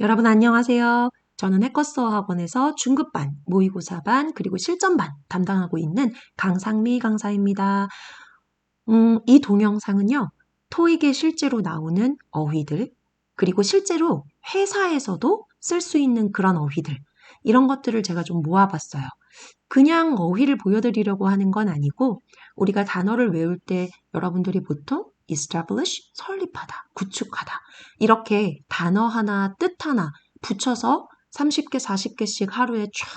여러분 안녕하세요. 저는 해커스어 학원에서 중급반, 모의고사반, 그리고 실전반 담당하고 있는 강상미 강사입니다. 음, 이 동영상은요, 토익에 실제로 나오는 어휘들, 그리고 실제로 회사에서도 쓸 수 있는 그런 어휘들, 이런 것들을 제가 좀 모아봤어요. 그냥 어휘를 보여드리려고 하는 건 아니고, 우리가 단어를 외울 때 여러분들이 보통 establish, 설립하다, 구축하다, 이렇게 단어 하나, 뜻 하나 붙여서 30개, 40개씩 하루에 쫙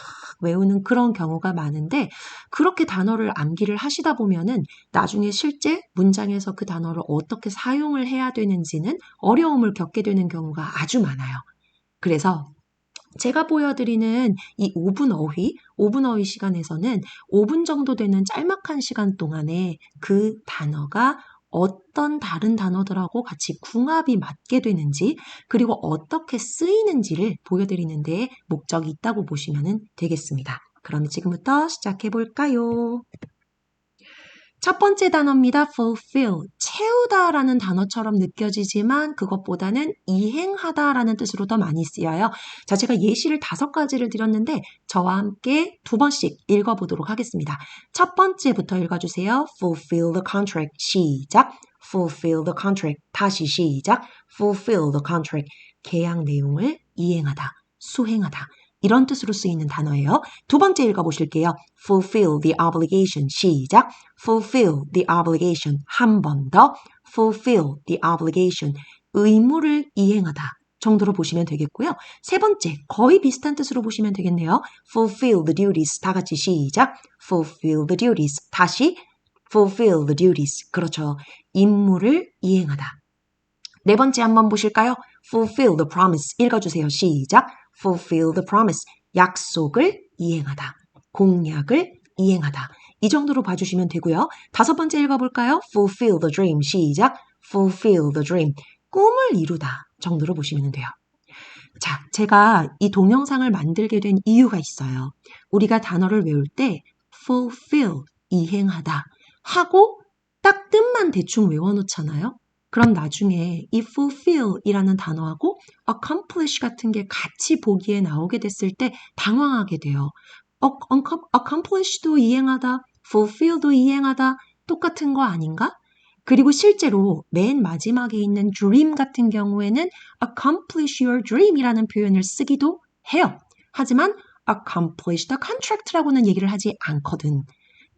외우는 그런 경우가 많은데 그렇게 단어를 암기를 하시다 보면은 나중에 실제 문장에서 그 단어를 어떻게 사용을 해야 되는지는 어려움을 겪게 되는 경우가 아주 많아요. 그래서 제가 보여드리는 이 5분 어휘, 5분 어휘 시간에서는 5분 정도 되는 짤막한 시간 동안에 그 단어가 어떤 다른 단어들하고 같이 궁합이 맞게 되는지 그리고 어떻게 쓰이는지를 보여드리는 데 목적이 있다고 보시면 되겠습니다. 그럼 지금부터 시작해 볼까요? 첫 번째 단어입니다. fulfill. 채우다 라는 단어처럼 느껴지지만 그것보다는 이행하다 라는 뜻으로 더 많이 쓰여요. 자, 제가 예시를 다섯 가지를 드렸는데 저와 함께 두 번씩 읽어보도록 하겠습니다. 첫 번째부터 읽어주세요. fulfill the contract. 시작. fulfill the contract. 다시 시작. fulfill the contract. 계약 내용을 이행하다, 수행하다. 이런 뜻으로 쓰이는 단어예요. 두 번째 읽어보실게요. fulfill the obligation. 시작. fulfill the obligation. 한 번 더. fulfill the obligation. 의무를 이행하다. 정도로 보시면 되겠고요. 세 번째, 거의 비슷한 뜻으로 보시면 되겠네요. fulfill the duties. 다 같이 시작. fulfill the duties. 다시 fulfill the duties. 그렇죠. 임무를 이행하다. 네 번째 한번 보실까요? fulfill the promise. 읽어주세요. 시작. Fulfill the promise. 약속을 이행하다. 공약을 이행하다. 이 정도로 봐주시면 되고요. 다섯 번째 읽어볼까요? fulfill the dream. 시작. fulfill the dream. 꿈을 이루다 정도로 보시면 돼요. 자, 제가 이 동영상을 만들게 된 이유가 있어요. 우리가 단어를 외울 때 fulfill, 이행하다 하고 딱 뜻만 대충 외워놓잖아요. 그럼 나중에 이 fulfill이라는 단어하고 accomplish 같은 게 같이 보기에 나오게 됐을 때 당황하게 돼요. accomplish도 이행하다, fulfill도 이행하다 똑같은 거 아닌가? 그리고 실제로 맨 마지막에 있는 dream 같은 경우에는 accomplish your dream이라는 표현을 쓰기도 해요. 하지만 accomplish the contract라고는 얘기를 하지 않거든.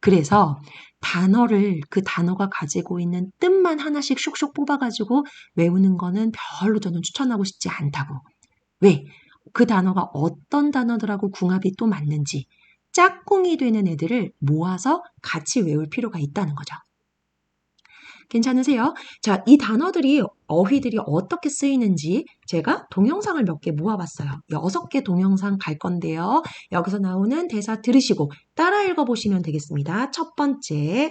그래서 단어를 그 단어가 가지고 있는 뜻만 하나씩 슉슉 뽑아가지고 외우는 거는 별로 저는 추천하고 싶지 않다고. 왜? 그 단어가 어떤 단어들하고 궁합이 또 맞는지 짝꿍이 되는 애들을 모아서 같이 외울 필요가 있다는 거죠. 괜찮으세요? 자, 이 단어들이, 어휘들이 어떻게 쓰이는지 제가 동영상을 몇 개 모아봤어요. 여섯 개 동영상 갈 건데요. 여기서 나오는 대사 들으시고 따라 읽어보시면 되겠습니다. 첫 번째.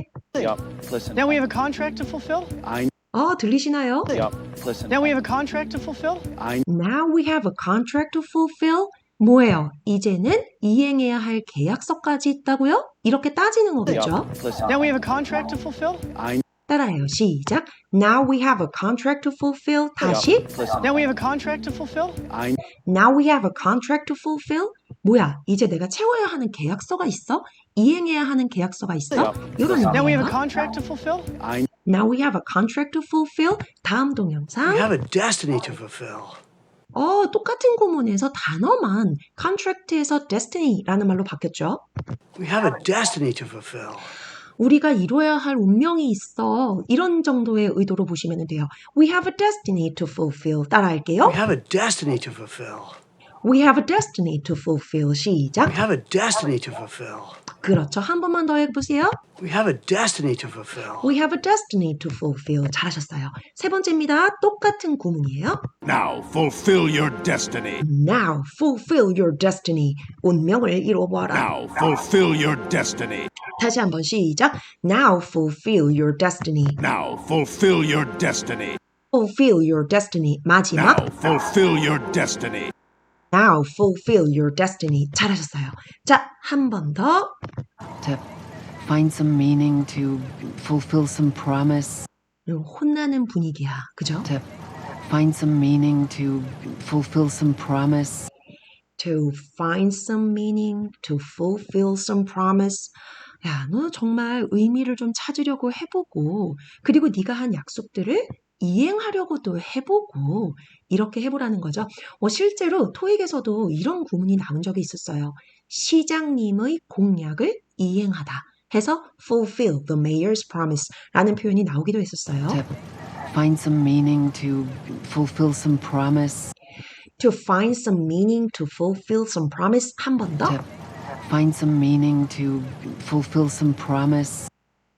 Now we have a contract to fulfill? I. 어, 들리시나요? Now we have a contract to fulfill? I. Now we have a contract to fulfill. 뭐예요? 이제는 이행해야 할 계약서까지 있다고요? 이렇게 따지는 거겠죠? Now we have a contract to fulfill? I. 따라해요. 시작. Now we have a contract to fulfill. 다시. Now we have a contract to fulfill? I. Now we have a contract to fulfill. 뭐야? 이제 내가 채워야 하는 계약서가 있어? 이행해야 하는 계약서가 있어? 이런 Now we have a contract to fulfill? I. Now we have a contract to fulfill. 다음 동영상. We have a destiny to fulfill. 어, 똑같은 구문에서 단어만 contract에서 destiny라는 말로 바뀌었죠. We have a destiny to fulfill. 우리가 이뤄야 할 운명이 있어. 이런 정도의 의도로 보시면 돼요. We have a destiny to fulfill. 따라할게요. We have a destiny to fulfill. We have a destiny to fulfill. 시작. We have a destiny to fulfill. 그렇죠. 한 번만 더 해보세요. We have a destiny to fulfill. We have a destiny to fulfill. 잘하셨어요. 세 번째입니다. 똑같은 구문이에요. Now fulfill your destiny. Now fulfill your destiny. 운명을 이뤄보아라. Now fulfill your destiny. 다시 한번 시작. Now fulfill your destiny. Now fulfill your destiny. Fulfill your destiny. 마지막. Now fulfill your destiny. Now fulfill your destiny. 잘하셨어요. 자, 한 번 더. to find some meaning, to fulfill some promise, 혼나는 분위기야. 그죠? to find some meaning, to fulfill some promise. to find some meaning, to fulfill some promise. 야, 너 정말 의미를 좀 찾으려고 해보고, 그리고 네가 한 약속들을 이행하려고도 해보고, 이렇게 해보라는 거죠. 어, 실제로 토익에서도 이런 구문이 나온 적이 있었어요. 시장님의 공약을 이행하다 해서 fulfill the mayor's promise 라는 표현이 나오기도 했었어요. Find some meaning, to fulfill some promise. to find some meaning, to fulfill some promise 한 번 더. To find some meaning, to fulfill some promise.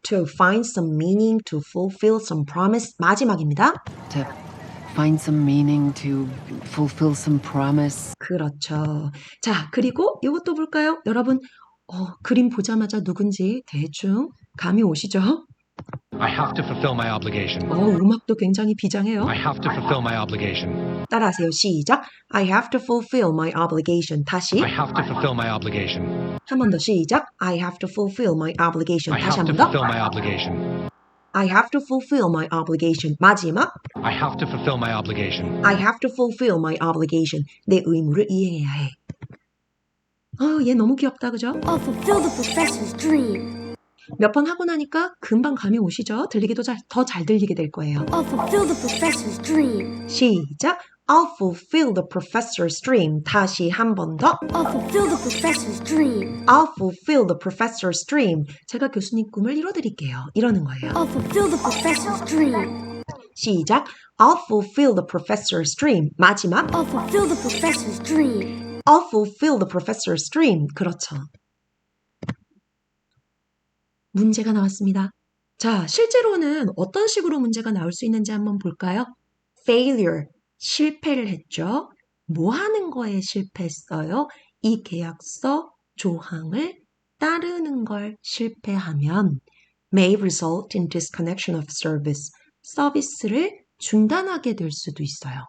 to find some meaning, to fulfill some promise 마지막입니다. To find some meaning, to fulfill some promise. 그렇죠. 자, 그리고 이것도 볼까요? 여러분, 어, 그림 보자마자 누군지 대충 감이 오시죠? I have to fulfill my obligation. 어, 음악도 굉장히 비장해요. I have to fulfill my obligation. 따라하세요. 시작. I have to fulfill my obligation. 다시 I have to fulfill my obligation. 한 번 더 시작. I have to fulfill my obligation. I 다시 have 한 to 번 더. fulfill my obligation. I have to fulfill my obligation. 마지막. I have to fulfill my obligation. I have to fulfill my obligation. 내 의무를 이행해야 해. 어, 얘 너무 귀엽다, 그죠? I'll fulfill the professor's dream. 몇 번 하고 나니까 금방 감이 오시죠? 들리기도 더잘 들리게 될 거예요. I'll fulfill the professor's dream. 시작. I'll fulfill the professor's dream. 다시 한 번 더. I'll fulfill the professor's dream. I'll fulfill the professor's dream. 제가 교수님 꿈을 이뤄드릴게요. 이러는 거예요. I'll fulfill the professor's dream. 시작. I'll fulfill the professor's dream. 마지막. I'll fulfill the professor's dream. I'll fulfill the professor's dream. 그렇죠. 문제가 나왔습니다. 자, 실제로는 어떤 식으로 문제가 나올 수 있는지 한번 볼까요? failure, 실패를 했죠. 뭐 하는 거에 실패했어요? 이 계약서 조항을 따르는 걸 실패하면 may result in disconnection of service, 서비스를 중단하게 될 수도 있어요.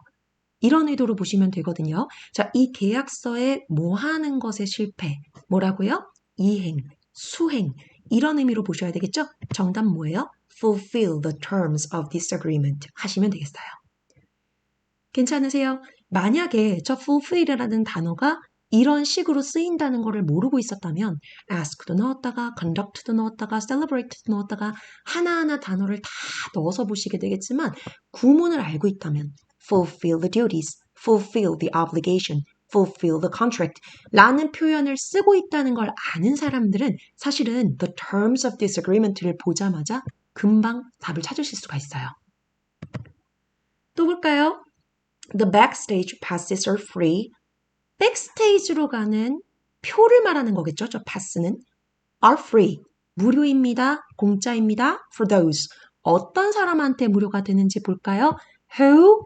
이런 의도로 보시면 되거든요. 자, 이 계약서에 뭐 하는 것에 실패. 뭐라고요? 이행, 수행. 이런 의미로 보셔야 되겠죠? 정답 뭐예요? fulfill the terms of this agreement 하시면 되겠어요. 괜찮으세요? 만약에 저 fulfill이라는 단어가 이런 식으로 쓰인다는 것을 모르고 있었다면 ask도 넣었다가 conduct도 넣었다가 celebrate도 넣었다가 하나하나 단어를 다 넣어서 보시게 되겠지만 구문을 알고 있다면 fulfill the duties, fulfill the obligation, fulfill the contract 라는 표현을 쓰고 있다는 걸 아는 사람들은 사실은 the terms of this agreement를 보자마자 금방 답을 찾으실 수가 있어요. 또 볼까요? The backstage passes are free. 백스테이지로 가는 표를 말하는 거겠죠. 저 pass는 are free. 무료입니다. 공짜입니다. for those. 어떤 사람한테 무료가 되는지 볼까요? who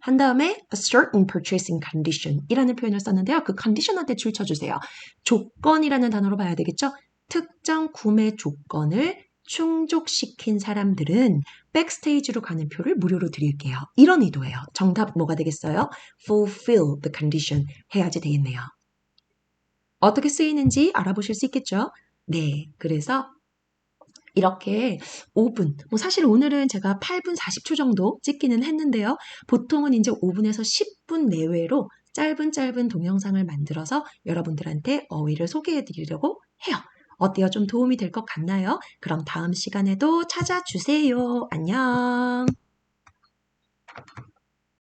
한 다음에 a certain purchasing condition 이라는 표현을 썼는데요. 그 condition한테 줄 쳐주세요. 조건이라는 단어로 봐야 되겠죠? 특정 구매 조건을 충족시킨 사람들은 백스테이지로 가는 표를 무료로 드릴게요. 이런 의도예요. 정답 뭐가 되겠어요? fulfill the condition 해야지 되겠네요. 어떻게 쓰이는지 알아보실 수 있겠죠? 네, 그래서 이렇게 5분, 뭐 사실 오늘은 제가 8분 40초 정도 찍기는 했는데요. 보통은 이제 5분에서 10분 내외로 짧은 짧은 동영상을 만들어서 여러분들한테 어휘를 소개해 드리려고 해요. 어때요? 좀 도움이 될 것 같나요? 그럼 다음 시간에도 찾아주세요. 안녕.